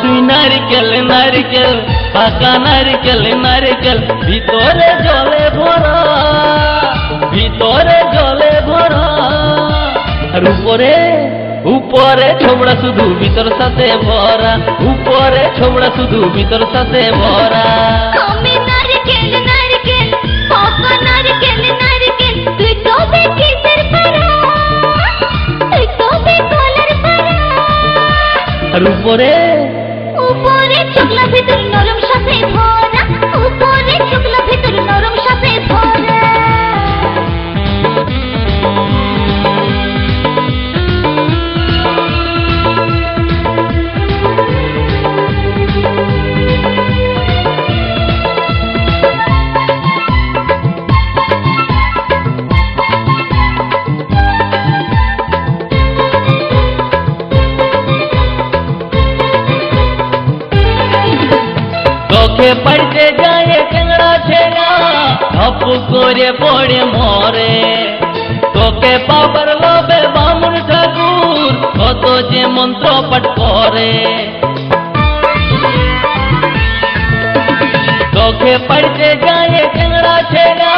তুই নারিকেল নারিকেল, পাকা নারিকেল নারিকেল, ভিতরে জলে ভরা, ভিতরে জলে ভরা। আর উপরে উপরে ছোবড়া শুধু ভিতর সাথে ভরা, উপরে ছোবড়া শুধু ভিতর সাথে ভরা। আর উপরে উপরে চকলা ভিতর নরম সাথে ভরা मुखे पड़ते जाए चंगड़ा छेगा ठप गोरे बोड़े मोरे। तोके पावर लोबे बामुन ठाकुर तो तो जे मंत्रो पटकोरे तोके पड़ते जाए चंगड़ा छेगा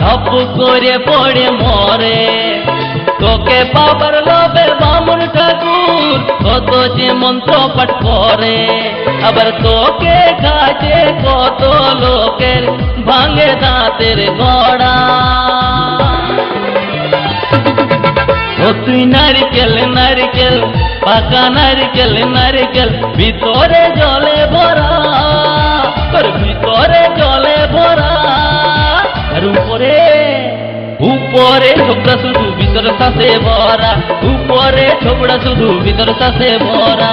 ठप गोरे बोड़े मोरे। तोके पावर लोबे बामुन যে মন্ত্র পাঠ করে আবার তোকে কাছে কত লোকের ভাঙে দাঁতের গড়া ও তুই নারিকেল নারিকেল পাকা নারিকেল নারিকেল ভিতরে জলে ভরা তোর ভিতরে জলে ভরা আর উপরে উপরে ছোবড়া শুধু ভিতর সাথে ভরা উপরে ছোবড়া শুধু ভিতর সাথে ভরা।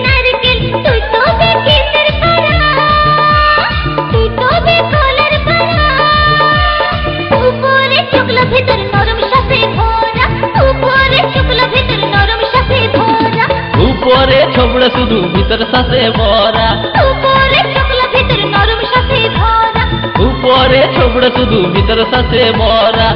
ছোবড়া শুধু ভিতর সাথে ভরা। উপরে চুকলা ভিতর নরম সাথে ভরা। উপরে ছোবড়া শুধু ভিতর সাথে ভরা।